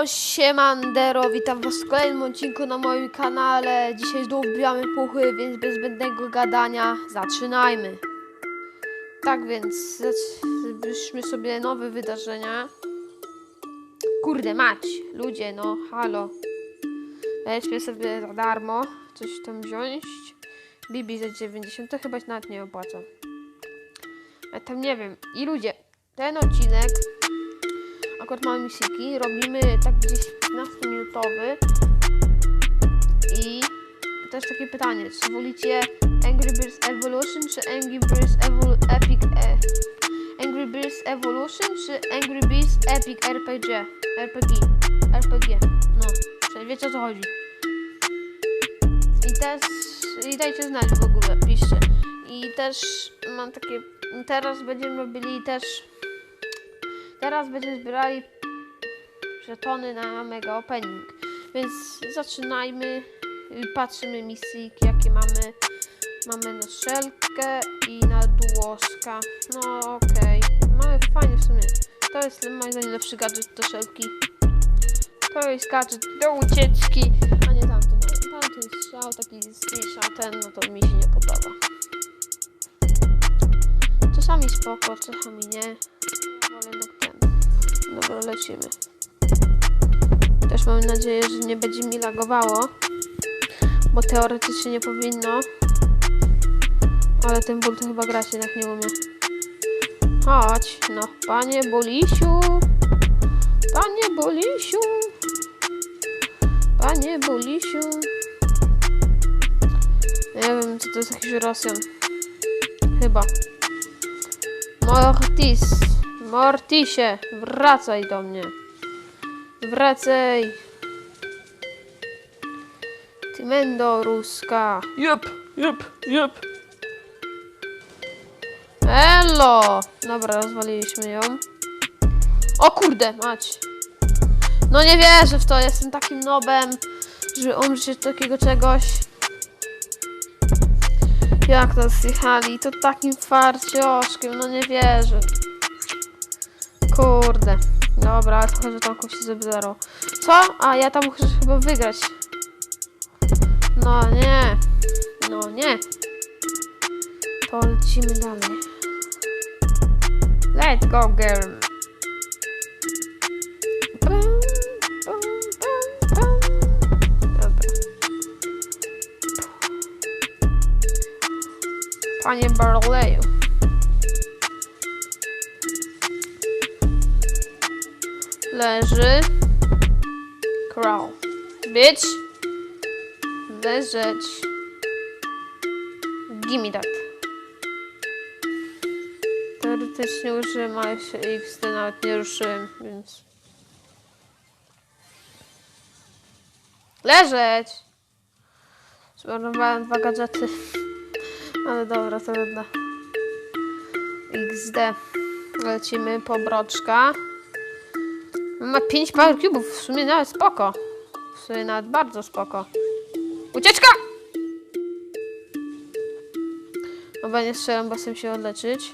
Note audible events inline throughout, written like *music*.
Elo, siemandero, witam was w kolejnym odcinku na moim kanale. Dzisiaj znów bijamy puchy, więc bez zbędnego gadania zaczynajmy. Tak więc, zbyśmy sobie nowe wydarzenia. Kurde mać, ludzie, no halo. Weźmy sobie za darmo coś tam wziąć. Bibi za 90 to chyba się nawet nie opłaca. Ja tam nie wiem. I ludzie, ten odcinek akurat mamy misyjki, robimy tak gdzieś 15-minutowy i też takie pytanie, czy wolicie Angry Birds Evolution czy Angry Birds Evol Epic e Angry Birds Evolution czy Angry Birds Epic RPG RPG RPG no, czyli wiecie o co chodzi. I też i dajcie znać w ogóle, piszcie. I też mam takie teraz będziemy robili też Teraz będziemy zbierali żetony na mega opening. Więc zaczynajmy. Patrzymy misyjki, jakie mamy. Mamy na szelkę i na dłożka. No okej. Mamy fajnie w sumie. To jest moim zdaniem lepszy gadżet do szelki. To jest gadżet do ucieczki, a nie tamten. Tamten strzał, taki mniejszy, a ten, no to mi się nie podoba. Czasami spoko, czasami nie. Dobra, lecimy. Też mam nadzieję, że nie będzie mi lagowało. Bo teoretycznie nie powinno. Ale ten ból to chyba grać jednak nie umie. Chodź, no, panie Bolisiu. Panie Bolisiu. Panie Bolisiu. Nie wiem, co to jest jakiś Rosjan. Chyba. Mortis. Mortisie, wracaj do mnie. Wracaj. Ty mendo ruska. Jup, jup, jup. Elo! Dobra, rozwaliliśmy ją. O kurde, mać. No nie wierzę w to, jestem takim nobem, że umrzeć takiego czegoś. Jak to zjechali? To takim farcioszkiem, no nie wierzę. Kurde. Dobra, ale trochę żetonków się zebrało. Co? A, ja tam muszę chyba wygrać. No nie. No nie. To lecimy dalej. Let's go, girl. Panie Barleju. Leży. Crawl. Bitch. Leżeć. Gimme that. Teoretycznie użyłem, ale się XD nawet nie ruszyłem, więc... Leżeć! Zmarnowałem dwa gadżety. *laughs* Ale dobra, to jedna. XD. Lecimy po broczka. Ma 5 power cubów, w sumie nawet spoko. W sumie nawet bardzo spoko. Ucieczka! Chyba nie strzelam, bo się odleczyć.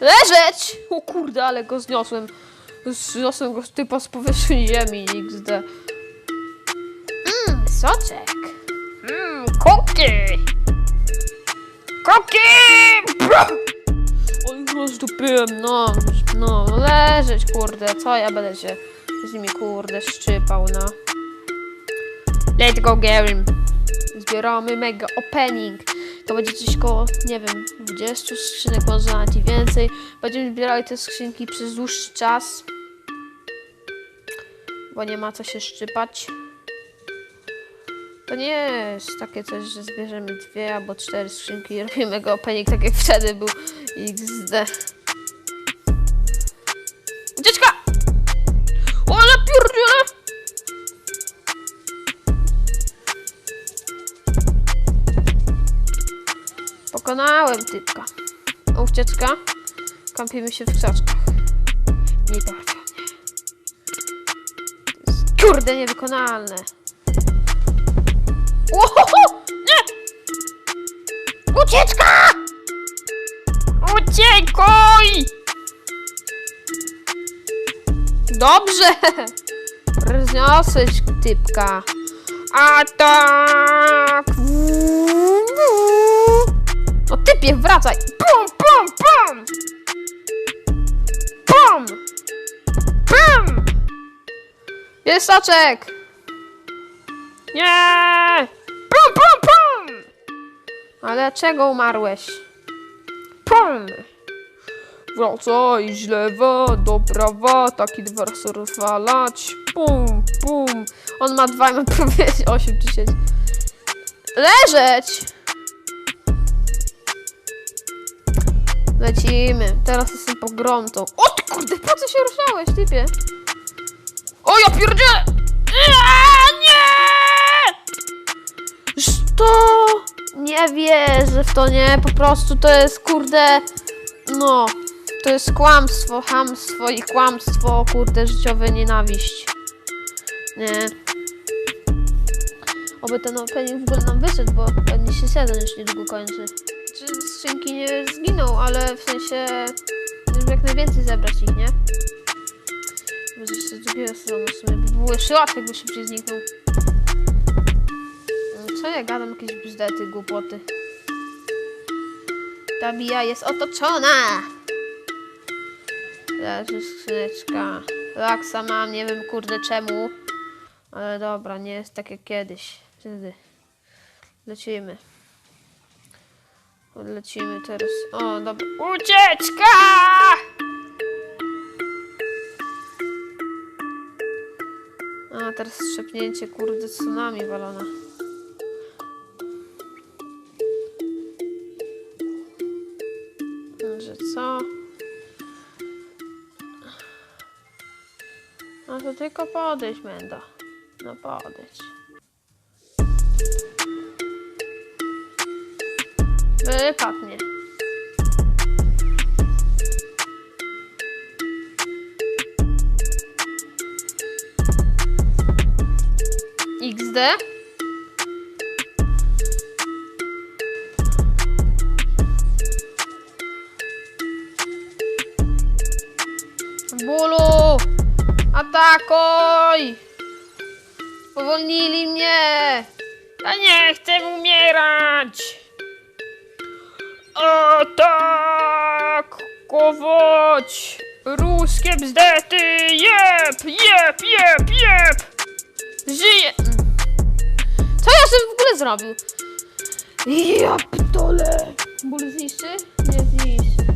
Leżeć! O kurde, ale go zniosłem. Zniosłem go typa z powierzchni ziemi, XD. Mmm, soczek. Mmm, koki! Koki! Bra! Rozdupiłem, no, no, leżeć, kurde, co ja będę się z nimi, kurde, szczypał, no. Let's go, Gary. Zbieramy mega opening. To będzie coś koło, nie wiem, 20 skrzynek, może nawet i więcej. Będziemy zbierali te skrzynki przez dłuższy czas. Bo nie ma co się szczypać. To nie jest takie coś, że zbierzemy dwie albo cztery skrzynki i robimy mega opening, tak jak wtedy był XD. Ucieczka! Ale pierdziele! Pokonałem typka. O, ucieczka. Kampimy się w krzaczkach. Nie. To jest kurde niewykonalne. Ohoho! Ucieczka! Uciekaj! Dobrze! Rozniosłeś typka. Atak! No typie, wracaj! Pum, pum, pum! Pum! Pum! Jest soczek! Nie! Pum, pum, pum! Ale czego umarłeś? Pum! Wracaj z lewa do prawa, taki razy rozwalać. Pum, pum. On ma dwa, ma prawie 8 czy 6. Leżeć! Lecimy. Teraz jestem pogromcą. O kurde, po co się ruszałeś, typie? O ja pierdzielę! Nie! To nie wierzę w to, nie? Po prostu to jest kurde. No, to jest kłamstwo, hamstwo i kłamstwo, kurde, życiowe nienawiść. Nie. Oby ten opening w ogóle nam wyszedł, bo pewnie się sezon już niedługo kończy. Czy skrzynki nie zginą, ale w sensie, żeby jak najwięcej zebrać ich, nie? Może jeszcze z drugiego sezonu w sumie by było jeszcze łatwiej, jakby szybciej zniknął. No Co ja gadam, jakieś bzdety, głupoty. Ta bija jest otoczona! Leży skrzyneczka. Laksa mam, nie wiem kurde czemu. Ale dobra, nie jest tak jak kiedyś. Wtedy. Lecimy. Lecimy teraz. O, dobra. Ucieczka! A, teraz strzepnięcie, kurde, tsunami walona. Tylko podejść, Mendo. No podejdź. Wypadnie. XD? Powolnili mnie! Ja nie chcę umierać! Atakować! Ruskie bzdety! Jep! Jep! Jep! Jep! Żyję! Co ja żebym w ogóle zrobił? Ja ptole! Ból zniszczy? Nie zniszczy.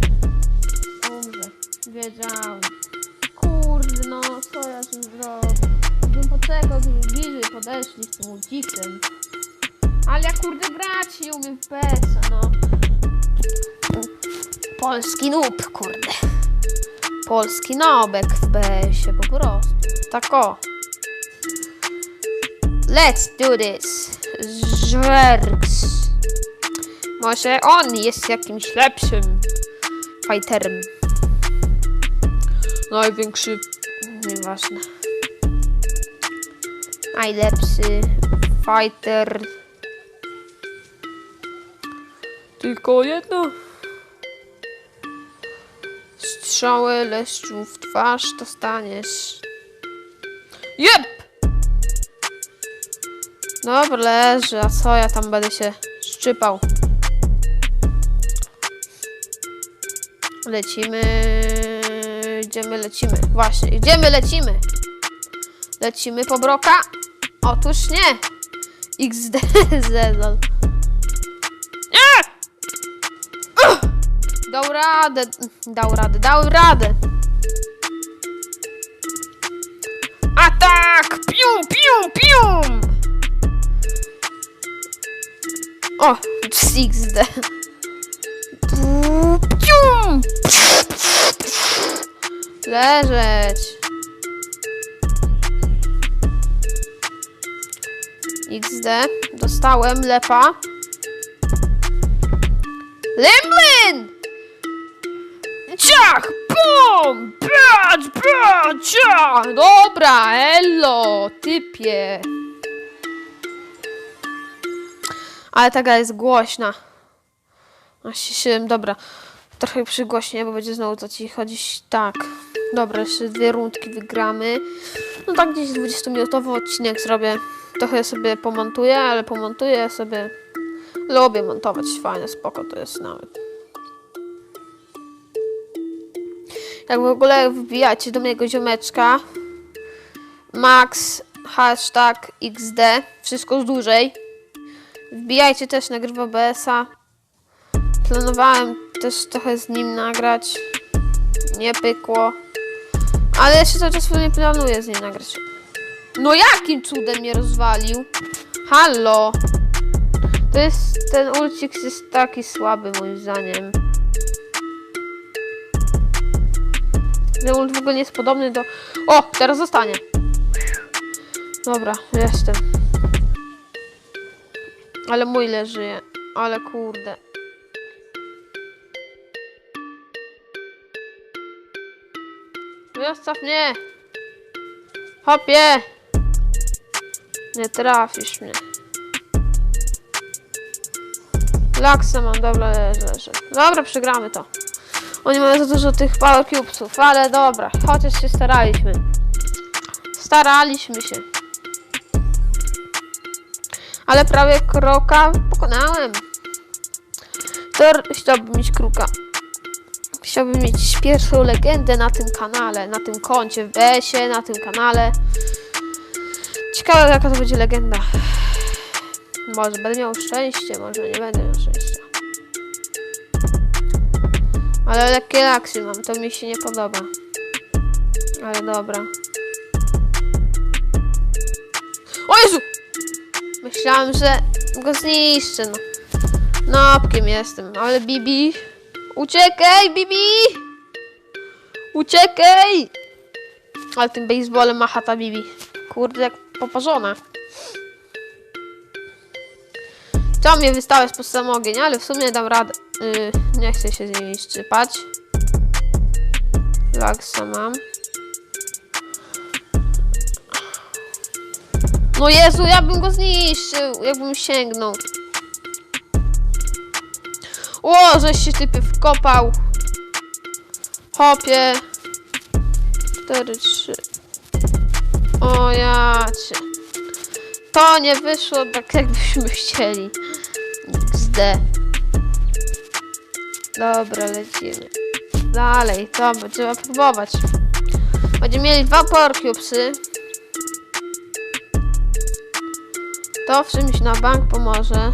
Dobrze. Wiedziałem. Kurde, no co ja żebym zrobił? Bym poczekał, żeby bliżej podeszli z tym ucikiem. Ale ja kurde grać nie umiem w PS-a, no. Polski noob, kurde. Polski nobek w PS-ie, po prostu. Tak o. Let's do this. Żwerks. Może on jest jakimś lepszym fighterem. Największy. Nieważne. Najlepszy fighter. Tylko jedno. Strzały leszczu w twarz dostaniesz. Jep! Dobra, leży, a co ja tam będę się szczypał? Lecimy. Idziemy, lecimy. Właśnie, idziemy, lecimy. Lecimy po broka? Otóż nie. XD zezol. Nie! Ugh! Dał radę. Dał radę, dał radę. Atak! Pium, pium, pium! O, XD. Pium! Leżeć. XD. Dostałem lepa. Lemlin! Ciach! Bum! Bać, ciach! Dobra, elo, typie. Ale ta gra jest głośna. A się, dobra. Trochę przygłośnie, bo będzie znowu to ci chodzić tak. Dobra, jeszcze dwie rundki wygramy. No tak gdzieś 20-minutowy odcinek zrobię. Trochę sobie pomontuję, ale pomontuję sobie. Lubię montować, fajne, spoko to jest nawet. Jak w ogóle wbijacie do mojego ziomeczka Max hashtag XD, wszystko z dłużej. Wbijajcie też nagrywa BS-a. Planowałem też trochę z nim nagrać. Nie pykło. Ale jeszcze cały czas nie planuję z nim nagrać. No jakim cudem mnie rozwalił? Halo! To jest, ten ulcik jest taki słaby moim zdaniem. Ten ult w ogóle nie jest podobny do... O! Teraz zostanie. Dobra, jestem. Ale mój leży. Ale kurde. Zostaw mnie! Hopie! Nie trafisz mnie. Laksa mam, dobra, leży. Dobra, przegramy to. Oni mają za dużo tych cubesów, ale dobra, chociaż się staraliśmy. Staraliśmy się. Ale prawie kroka pokonałem. To chciałbym mieć kruka. Chciałbym mieć pierwszą legendę na tym kanale, na tym koncie w BS-ie, na tym kanale. Ciekawe jaka to będzie legenda. Może będę miał szczęście, może nie będę miał szczęścia. Ale lekkie laksy mam, to mi się nie podoba. Ale dobra. O Jezu! Myślałem, że go zniszczę, no. Nopkiem jestem, ale Bibi... Uciekaj, Bibi! Uciekaj! Ale tym baseballem macha ta Bibi. Kurde, jak poparzona. Chciałam mnie wystawiać pod sam ogień, ale w sumie dam radę. Yy, nie chcę się z niej szczypać. Laksa mam. No Jezu, ja bym go zniszczył, jakbym sięgnął. O, żeś się typy wkopał. Hopie. 4, 3. O ja cię. To nie wyszło tak, jakbyśmy chcieli. XD. Dobra, lecimy. Dalej, to będziemy próbować. Będziemy mieli dwa cubesy. To w czymś na bank pomoże.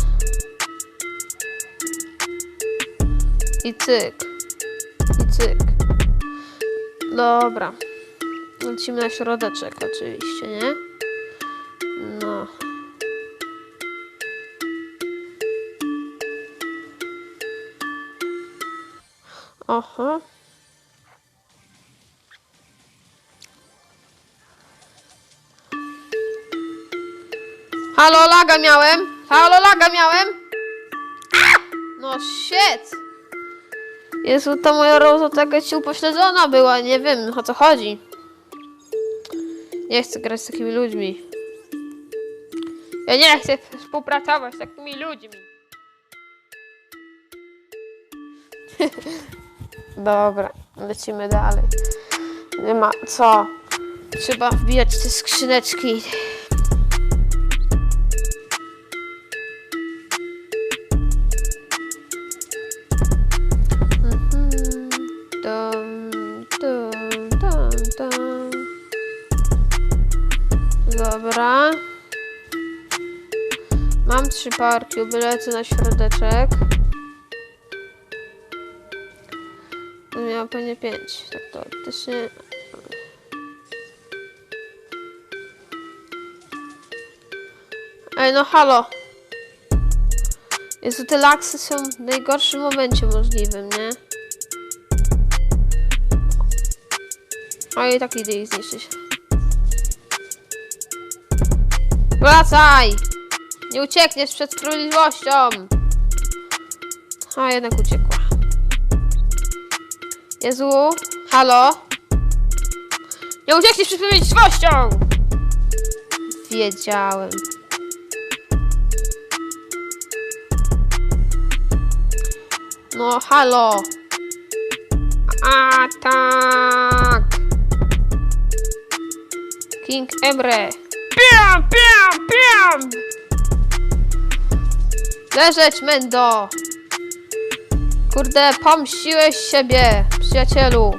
I cyk. I cyk. Dobra. Lecimy na środeczek oczywiście, nie? No. Oho. Halo, laga miałem! Halo, laga miałem! No shit! Jezu, ta moja roza taka ci upośledzona była, nie wiem o co chodzi. Nie chcę grać z takimi ludźmi. Ja nie chcę współpracować z takimi ludźmi. *laughs* Dobra, lecimy dalej. Nie ma co. Trzeba wbijać te skrzyneczki. Dobra. Mam trzy parki, lecę na środeczek. Miałam pewnie pięć. Tak to faktycznie. Ej, no halo. Jezu, te laksy są w najgorszym momencie możliwym, nie? A i tak idę ich zniszczyć. Wracaj! Nie uciekniesz przed sprawiedliwością! A, jednak uciekła. Jezu, halo? Nie uciekniesz przed sprawiedliwością! Wiedziałem. No, halo! A, tak! King Emre. Piam, piam, piam! Leżeć, Mendo! Kurde, pomściłeś siebie, przyjacielu.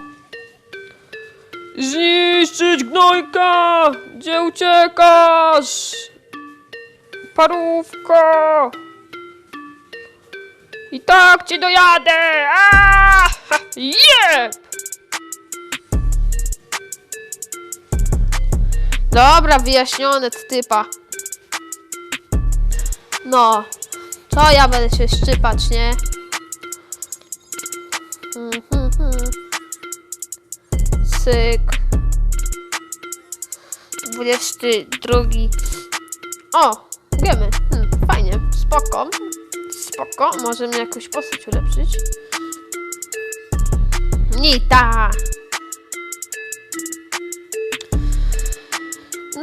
Zniszczyć gnojka! Gdzie uciekasz? Parówko! I tak ci dojadę! Aaaa! Jeb! Dobra, wyjaśnione typa. No, to ja będę się szczypać, nie? Mhm, mhm. Syk. 22. O, wiemy. Hmm, fajnie, spoko. Spoko, możemy jakąś postać ulepszyć. Nita!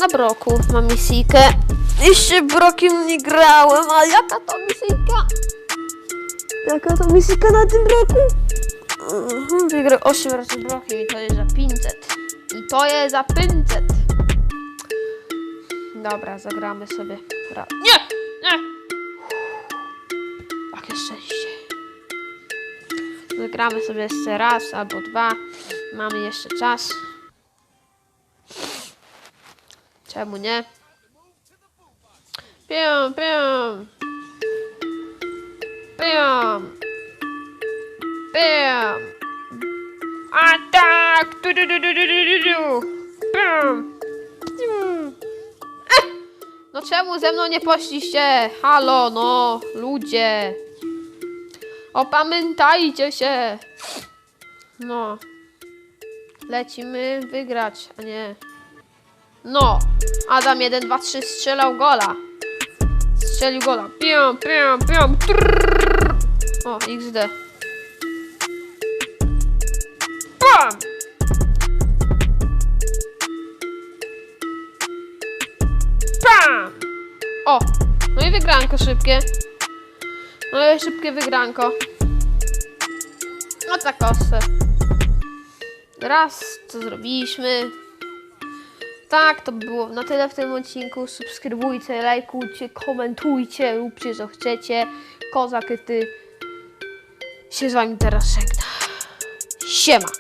Na broku mam misyjkę. Jeszcze brokiem nie grałem, a jaka to misyjka? Jaka to misyjka na tym roku? Mhm, Wygrał 8 razy brokiem i to jest za 500. I to jest za 500. Dobra, zagramy sobie. Ra- nie! Nie! Jakie szczęście. Zagramy sobie jeszcze raz albo dwa. Mamy jeszcze czas. Czemu nie? Pium, pium. Pium. Pium. Atak! Du, du, du, du! No czemu ze mną nie poszliście? Halo, no, ludzie. Opamiętajcie się. No. Lecimy wygrać, a nie... No, Adam 1, 2, 3 strzelał gola. Strzelił gola. Pium, pium, pium. Trrr. O, XD. Bam! Bam! O, no i wygranko szybkie. No i szybkie wygranko. No tak kosę. Raz, co zrobiliśmy. Tak, to by było na tyle w tym odcinku. Subskrybujcie, lajkujcie, komentujcie, róbcie co chcecie. Kozak, ty się z wami teraz żegna. Siema!